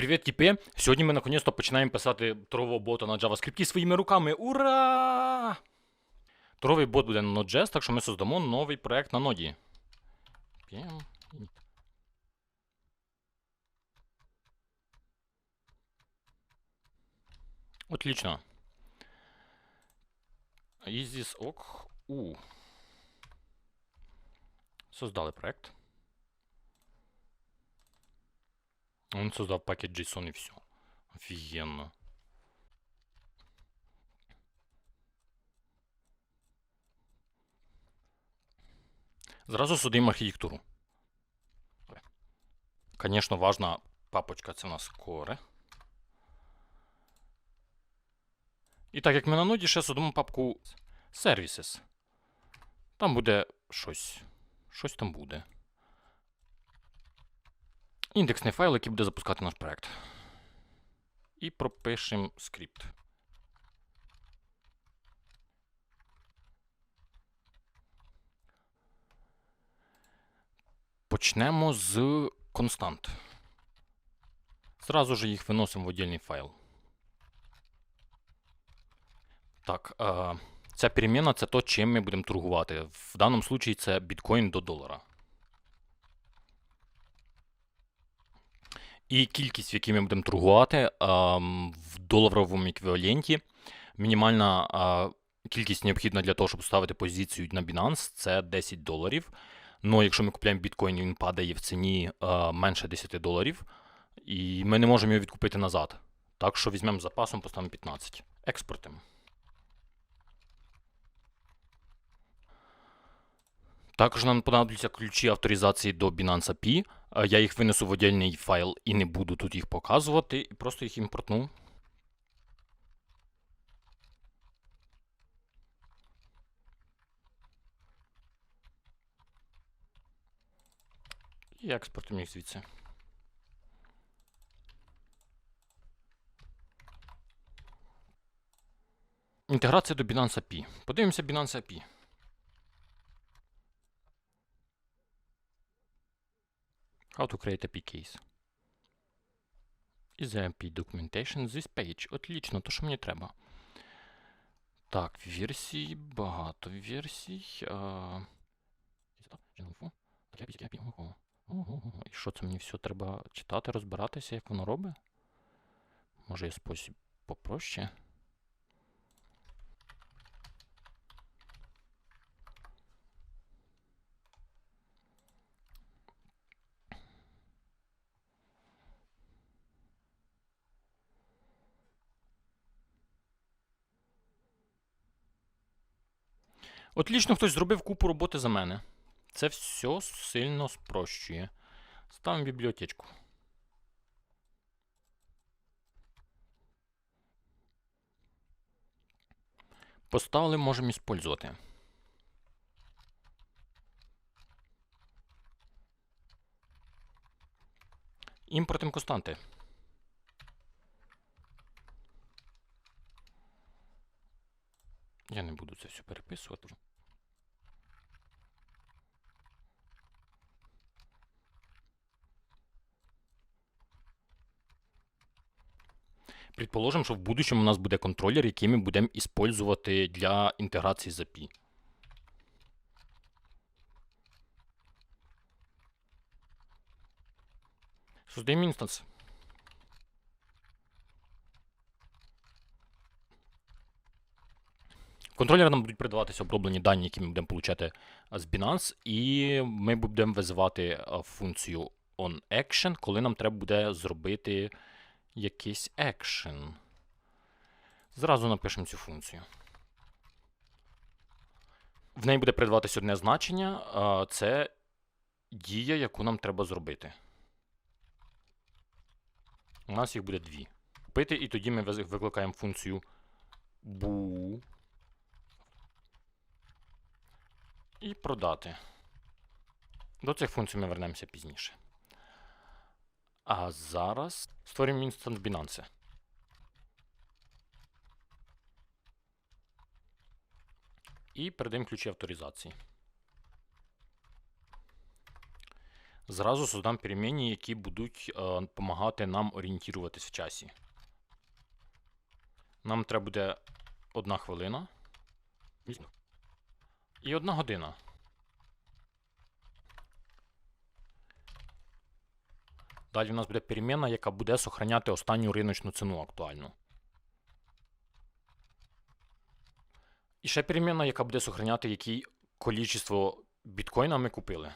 Привіт, тіпи! Сьогодні ми наконець-то починаємо писати торгового бота на JavaScript своїми руками. Ура! Торговий бот буде на Node.js, так що ми создамо новий проект на ноді. Отлично. Easys ок. У. Создали проект. Он создав пакет JSON и все. Офигенно. Зразу судимо архітектуру. Конечно, важна папочка це у нас core. І так як ми на ноді ще судимо папку Services. Там буде щось. Щось там буде. Індексний файл, який буде запускати наш проект. І пропишемо скрипт. Почнемо з констант. Зразу ж їх виносимо в отдельний файл. Так, е, ця переміна це то, чим ми будемо торгувати. В даному случаї це біткоін до долара. І кількість, в якій ми будемо торгувати ем, в доларовому еквіваленті. Мінімальна е, кількість необхідна для того, щоб ставити позицію на Binance, це 10 доларів. Ну, якщо ми купуємо біткоін, він падає в ціні е, менше 10 доларів, і ми не можемо його відкупити назад. Так що візьмемо запасом, поставимо 15. Експортимо. Також нам понадобляться ключі авторизації до Binance API. Е, Я їх винесу в отдельний файл і не буду тут їх показувати, і просто їх імпортну. І експортуємо їх звідси. Інтеграція до Binance API. Подивимося Binance API. How to create API case. Is the documentation this page? Отлично, то що мені треба. Так, версій, багато версій. А... І що це мені все треба читати, розбиратися, як воно робить? Може є спосіб попроще? Отлічно хтось зробив купу роботи за мене. Це все сильно спрощує. Ставимо бібліотечку. Поставили, можемо іспользувати. Імпортимо константи. Я не буду це все переписувати. Предположимо, що в будущому у нас буде контролер, який ми будемо использувати для інтеграції з API. Создаємо інстанс. Контролер нам будуть передаватися оброблені дані, які ми будемо получати з Binance, і ми будемо визивати функцію onAction, коли нам треба буде зробити якийсь action. Зразу напишемо цю функцію. В неї буде передаватися одне значення, це дія, яку нам треба зробити. У нас їх буде дві. Купити, і тоді ми викликаємо функцію bu. І продати. До цих функцій ми вернемося пізніше. А зараз створюємо інстанс Binance. І передаємо ключі авторизації. Зразу создам перемінні, які будуть допомагати нам орієнтуватись в часі. Нам треба буде одна хвилина. І одна година. Далі у нас буде перемінна, яка буде сохраняти останню риночну ціну актуальну. І ще перемінна, яка буде сохраняти, яке кількість біткоїна ми купили.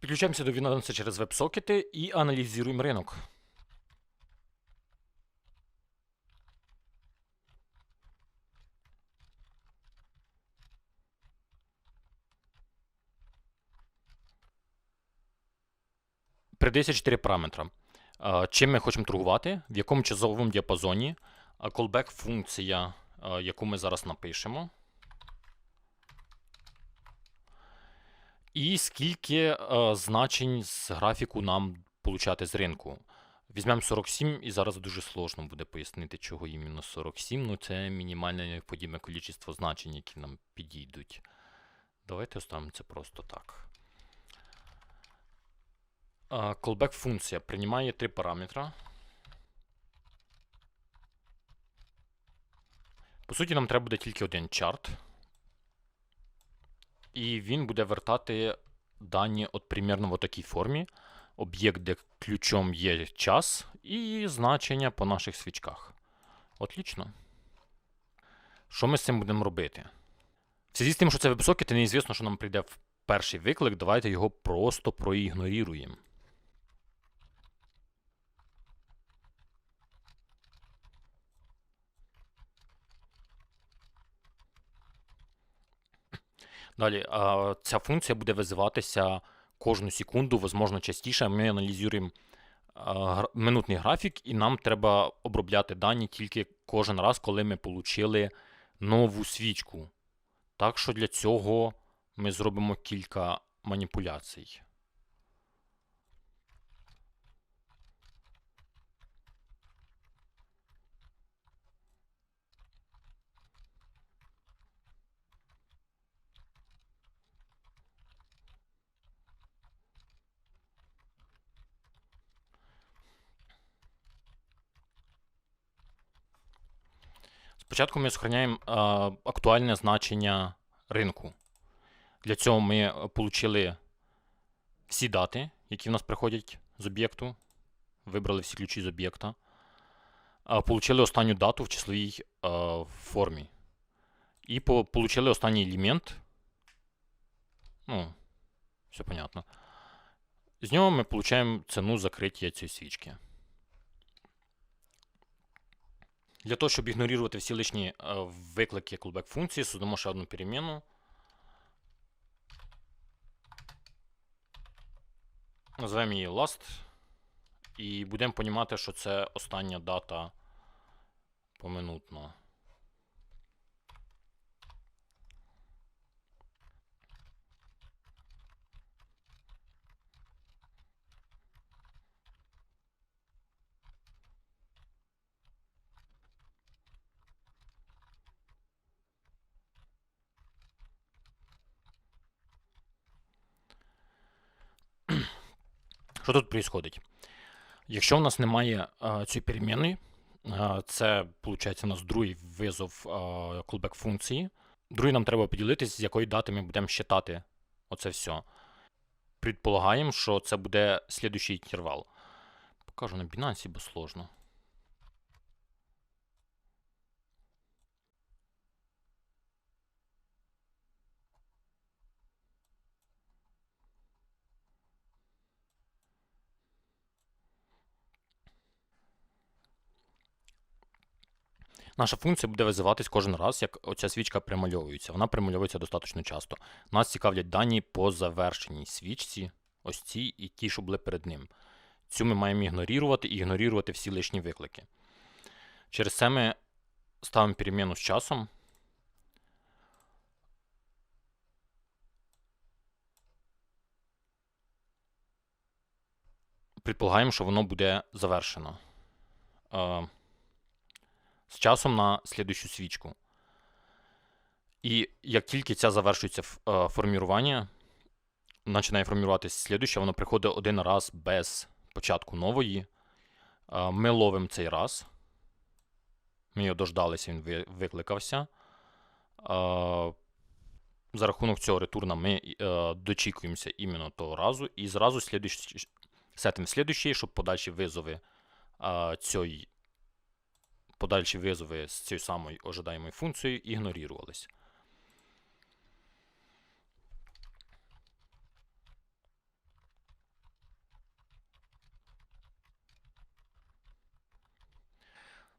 Підключаємося до Binance через веб-сокети і аналізуємо ринок. Передається 4 параметри. Чим ми хочемо торгувати, в якому часовому діапазоні, callback функція, яку ми зараз напишемо. І скільки значень з графіку нам получати з ринку. Візьмемо 47, і зараз дуже сложно буде пояснити, чого іменно 47. Ну, це мінімальне необхідне кількість значень, які нам підійдуть. Давайте оставимо це просто так. Callback функція приймає три параметри. По суті, нам треба буде тільки один чарт. І він буде вертати дані от примерно в такій формі. Об'єкт, де ключом є час, і значення по наших свічках. Отлично. Що ми з цим будемо робити? В зв'язку з тим, що це веб-сокет, і неізвісно, що нам прийде в перший виклик, давайте його просто проігноруємо. Далі, ця функція буде визиватися кожну секунду, можливо, частіше. Ми аналізуємо минутний графік, і нам треба обробляти дані тільки кожен раз, коли ми отримали нову свічку. Так що для цього ми зробимо кілька маніпуляцій. Спочатку ми зберігаємо актуальне значення ринку. Для цього ми отримали всі дати, які в нас приходять з об'єкту. Вибрали всі ключі з об'єкта. Получили останню дату в числовій формі. І получили останній елемент. Ну, все понятно. З нього ми отримуємо ціну закриття цієї свічки. Для того, щоб ігнорувати всі лишні е, виклики callback функції, создамо ще одну переміну. Назвемо її last. І будемо розуміти, що це остання дата поминутно. Що тут відбувається? Якщо у нас немає а, цієї переміни, а, це виходить у нас другий визов колбек функції. Другий нам треба поділитися, з якої дати ми будемо считати оце все. Предполагаємо, що це буде слідуючий інтервал. Покажу на Binance, бо сложно. Наша функція буде визиватись кожен раз, як оця свічка примальовується. Вона примальовується достатньо часто. Нас цікавлять дані по завершеній свічці, ось ці і ті, що були перед ним. Цю ми маємо ігнорувати і ігнорувати всі лишні виклики. Через це ми ставимо переміну з часом. Предполагаємо, що воно буде завершено. Е, з часом на слідущу свічку. І як тільки ця завершується е, формірування, починає формуватися слідуюча, воно приходить один раз без початку нової. Е, Ми ловимо цей раз. Ми його дождалися, він викликався. Е, За рахунок цього ретурна ми дочікуємося іменно того разу. І зразу слідуючий, сетим слідуючий, щоб подальші визови цієї подальші визови з цією самою ожидаємою функцією ігнорувалися.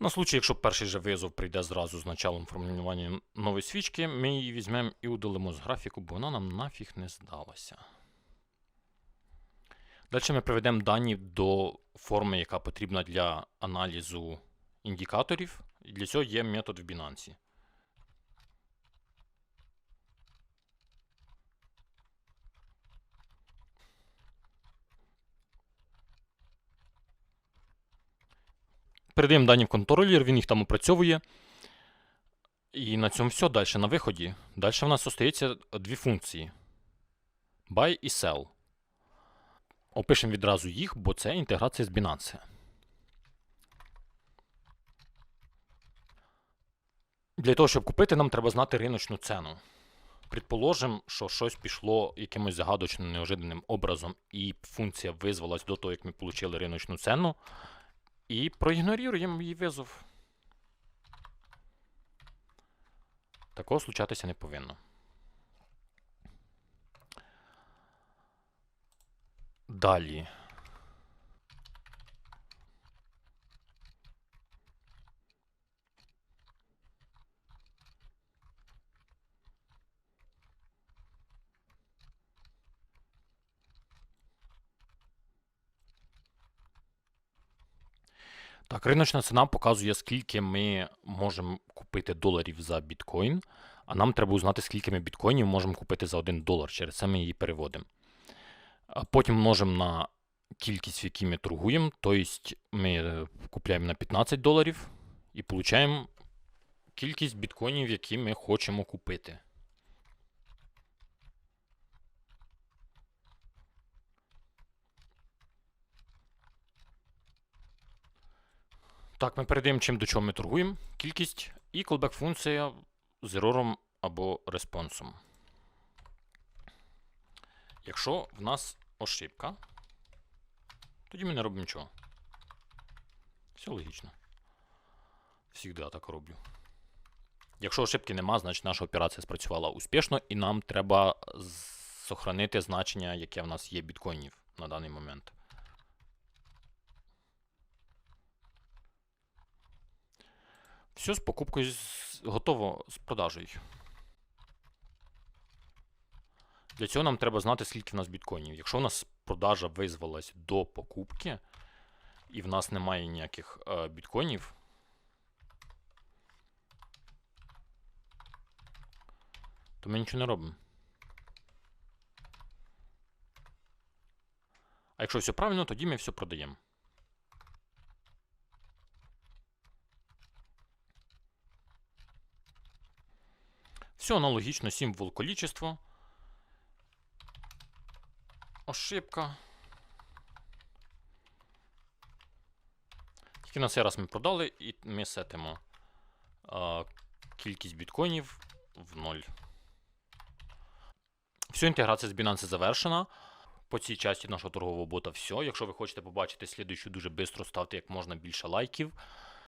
На случай, якщо перший же визов прийде зразу з началом формулювання нової свічки, ми її візьмемо і удалимо з графіку, бо вона нам нафіг не здалася. Далі ми приведемо дані до форми, яка потрібна для аналізу індикаторів. І для цього є метод в Binance. Передаємо дані в контролер, він їх там опрацьовує. І на цьому все. Далі на виході. Далі в нас остається дві функції: buy і sell. Опишемо відразу їх, бо це інтеграція з Binance. Для того, щоб купити, нам треба знати риночну ціну. Предположимо, що щось пішло якимось загадочним неожиданним образом, і функція визвалась до того, як ми отримали риночну ціну, і проігноруємо її визов. Такого случатися не повинно. Далі. Так, риночна ціна показує, скільки ми можемо купити доларів за біткоін, а нам треба узнати, скільки ми біткоїнів можемо купити за 1 долар. Через це ми її переводимо. Потім множимо на кількість, в якій ми торгуємо. Тобто ми е, купляємо на 15 доларів і отримуємо кількість біткоїнів, які ми хочемо купити. Так, ми передаємо чим до чого ми торгуємо, кількість і callback функція з ерором або респонсом. Якщо в нас ошибка, тоді ми не робимо нічого. Все логічно. Всігда так роблю. Якщо ошибки нема, значить наша операція спрацювала успішно, і нам треба сохранити значення, яке в нас є біткоїнів на даний момент. Все з покупкою готово з продажею. Для цього нам треба знати, скільки в нас біткоїнів. Якщо в нас продажа визвалась до покупки, і в нас немає ніяких е, біткоїнів, то ми нічого не робимо. А якщо все правильно, тоді ми все продаємо. Все аналогічно, символ количество. Ошибка. Тільки на цей раз ми продали і ми сетимо а, кількість біткоїнів в 0. Все, інтеграція з Binance завершена. По цій часті нашого торгового бота все. Якщо ви хочете побачити слідуючу дуже швидко, ставте як можна більше лайків.